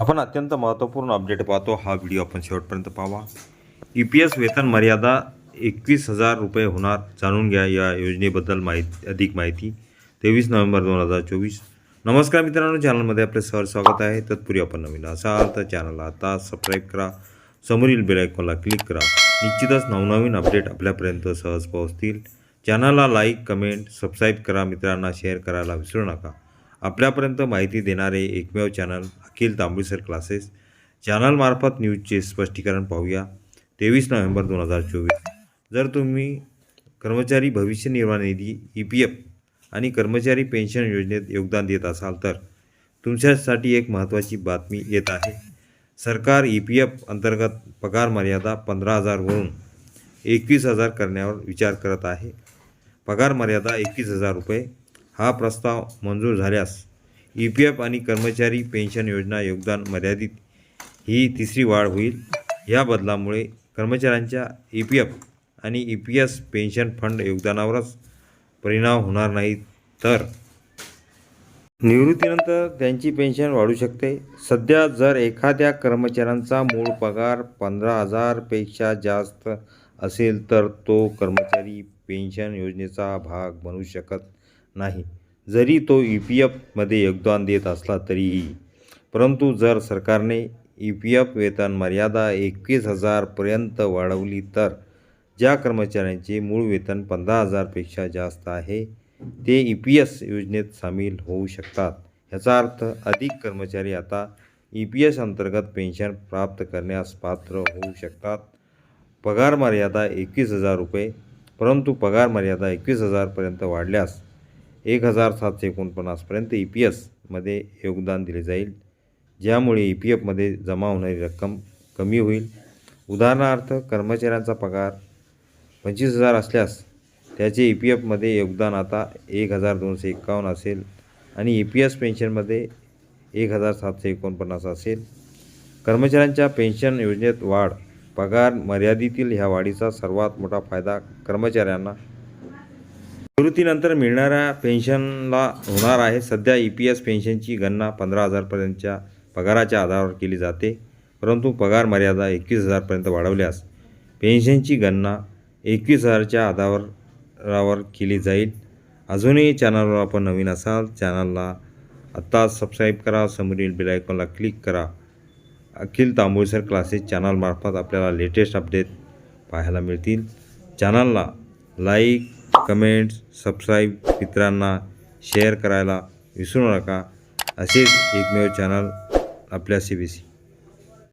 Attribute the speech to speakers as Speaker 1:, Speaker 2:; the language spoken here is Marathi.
Speaker 1: आपण अत्यंत महत्त्वपूर्ण अपडेट पाहतो. हा व्हिडिओ आपण शेवटपर्यंत पाहावा ई पी एस वेतन मर्यादा एकवीस हजार रुपये होणार जाणून घ्या या योजनेबद्दल माहिती अधिक माहिती. तेवीस नोव्हेंबर दोन हजार चोवीस. नमस्कार मित्रांनो चॅनलमध्ये आपले सर स्वागत आहे. तत्पूर्वी आपण नवीन असाल तर चॅनलला आता सबस्क्राईब करा. समोरील बेलायकॉनला क्लिक करा. निश्चितच नवनवीन अपडेट आपल्यापर्यंत सहज पोहोचतील. चॅनलला लाईक कमेंट सबस्क्राईब करा. मित्रांना शेअर करायला विसरू नका. आपल्यापर्यंत माहिती देणारे एकमेव चॅनल अखिल तांबुळसर क्लासेस. चॅनलमार्फत न्यूजचे स्पष्टीकरण पाहूया. तेवीस नोव्हेंबर दोन हजार चोवीस. जर तुम्ही कर्मचारी भविष्य निर्वाह निधी ई पी एफ आणि कर्मचारी पेन्शन योजनेत योगदान देत असाल तर तुमच्यासाठी एक महत्त्वाची बातमी येत आहे. सरकार ई पी एफ अंतर्गत पगार मर्यादा पंधरा हजारवरून एकवीस हजार करण्यावर विचार करत आहे. पगार मर्यादा एकवीस हजार रुपये. हा प्रस्ताव मंजूर झाल्यास ई पी एफ आणि कर्मचारी पेन्शन योजना योगदान मर्यादित ही तिसरी वाढ होईल. या बदलामुळे कर्मचाऱ्यांच्या ई पी एफ आणि E P S pension fund योगदानावरच परिणाम होणार नाही तर निवृत्तीनंतर त्यांची पेन्शन वाढू शकते. सध्या जर एखाद्या कर्मचाऱ्यांचा मूळ पगार पंधरा हजारपेक्षा जास्त असेल तर तो कर्मचारी पेन्शन योजनेचा भाग बनू शकत नाही. जरी तो ई पी एफमध्ये योगदान देत असला तरीही परंतु जर सरकारने ई पी एफ वेतन मर्यादा एकवीस हजारपर्यंत वाढवली तर ज्या कर्मचाऱ्यांचे मूळ वेतन पंधरा हजारपेक्षा जास्त आहे ते ई पी एस योजनेत सामील होऊ शकतात. ह्याचा अर्थ अधिक कर्मचारी आता ई पी एस अंतर्गत पेन्शन प्राप्त करण्यास पात्र होऊ शकतात. पगार मर्यादा एकवीस हजार रुपये परंतु पगार मर्यादा एकवीस हजारपर्यंत वाढल्यास एक हजार सातशे एकोणपन्नासपर्यंत ई पी एसमध्ये योगदान दिले जाईल ज्यामुळे ई पी एफमध्ये जमा होणारी रक्कम कमी होईल. उदाहरणार्थ कर्मचाऱ्यांचा पगार पंचवीस हजार असल्यास त्याचे ई पी एफमध्ये योगदान आता एक हजार दोनशे एक्कावन्न असेल आणि ई पी एस पेन्शनमध्ये एक हजार सातशे एकोणपन्नास असेल. कर्मचाऱ्यांच्या पेन्शन योजनेत वाढ पगार मर्यादेतील ह्या वाढीचा सर्वात मोठा फायदा कर्मचाऱ्यांना निवृत्तीनंतर मिळणाऱ्या पेन्शनला होणार आहे. सध्या ई पी एस पेन्शनची गणना पंधरा हजारपर्यंतच्या पगाराच्या आधारावर केली जाते. परंतु पगार मर्यादा एकवीस हजारपर्यंत वाढवल्यास पेन्शनची गणना एकवीस हजारच्या आधारावर केली जाईल. अजूनही चॅनलवर आपण नवीन असाल चॅनलला आत्ता सबस्क्राईब करा समोरील बिल आयकॉनला क्लिक करा. अखिल तांबुळसर क्लासेस चॅनलमार्फत आपल्याला लेटेस्ट अपडेट पाहायला मिळतील. चॅनलला लाईक कमेंट्स सबस्क्राईब मित्रांना शेअर करायला विसरू नका. असेच एकमेव चॅनल आपल्या सी बी सी